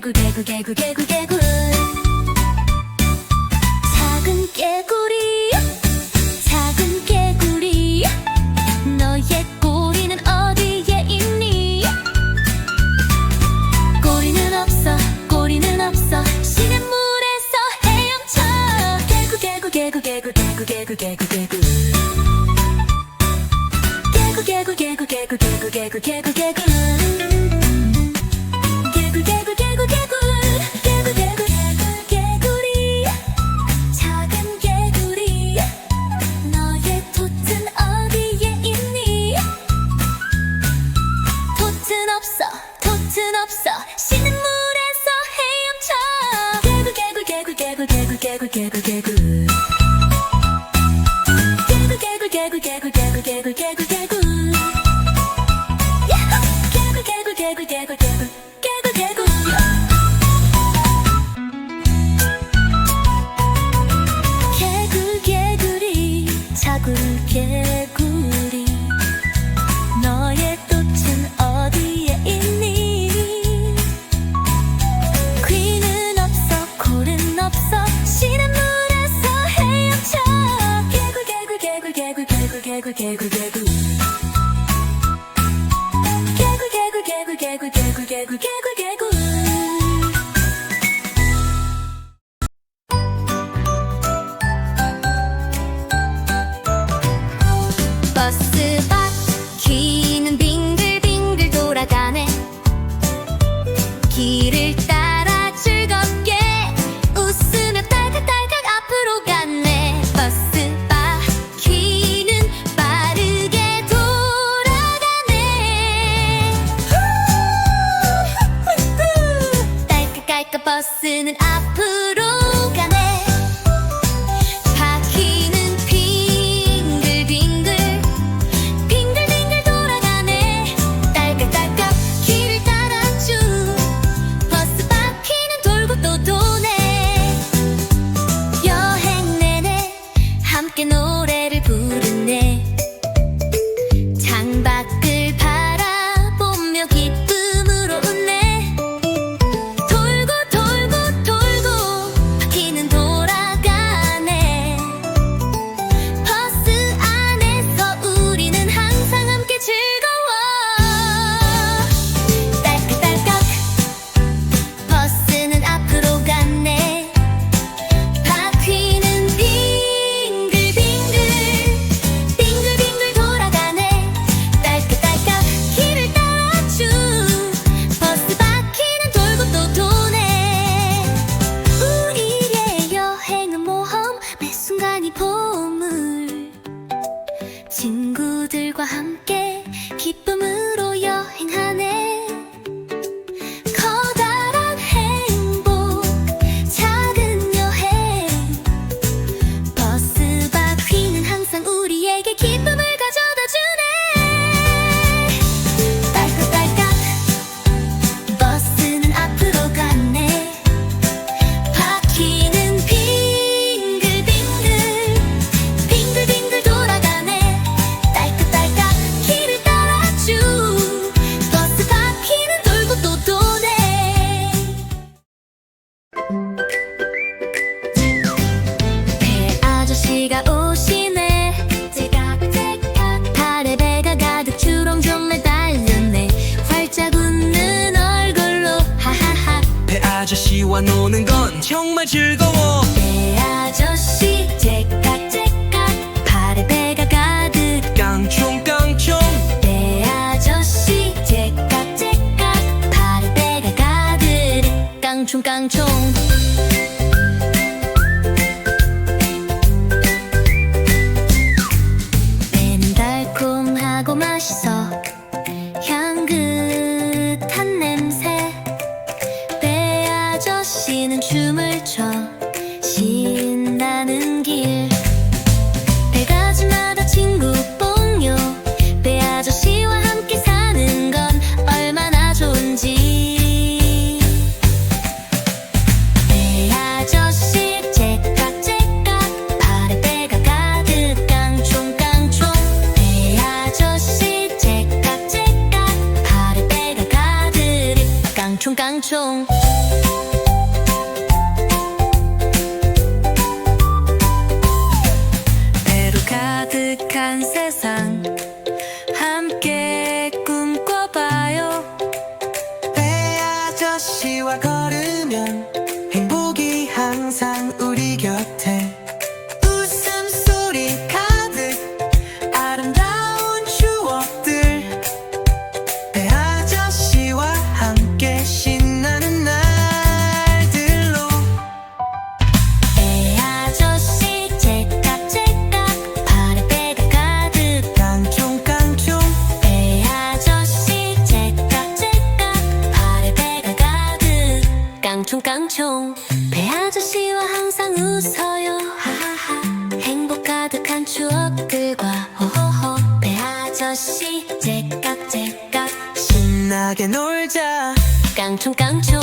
개구 개구 개구 개구 개구 작은 개구리 작은 개구리 너의 꼬리는 어디에 있니 꼬리는 없어 꼬리는 없어 시냇 물에서 헤엄쳐 개구 개구 개구 개구 개구 개구 개구 개구 개구 개구 개구 개구 개구 개구 개구 개구 giggle, giggle, giggle, giggle, giggle. 앞으로 아저씨와 노는 건 정말 즐거워. 내 아저씨 째깍 째깍 발에 배가 가득. 깡총 깡총. 내 아저씨 째깍 째깍 발에 배가 가득. 깡총 깡총. 빠지는 춤을 춰 신나는 길. 배가지마다 친구 뽕요. 배 아저씨와 함께 사는 건 얼마나 좋은지. 배 아저씨 째깍 째깍. 발에 배가 가득 깡총 깡총. 배 아저씨 째깍 째깍. 발에 배가 가득 깡총 깡총. 가득한 세상. 함께 꿈꿔봐요. 배 아저씨와 걸으면 깡총깡총 배 아저씨와 항상 웃어요. 하하하. 행복 가득한 추억들과 호호호. 배 아저씨 째깍째깍. 신나게 놀자. 깡총깡총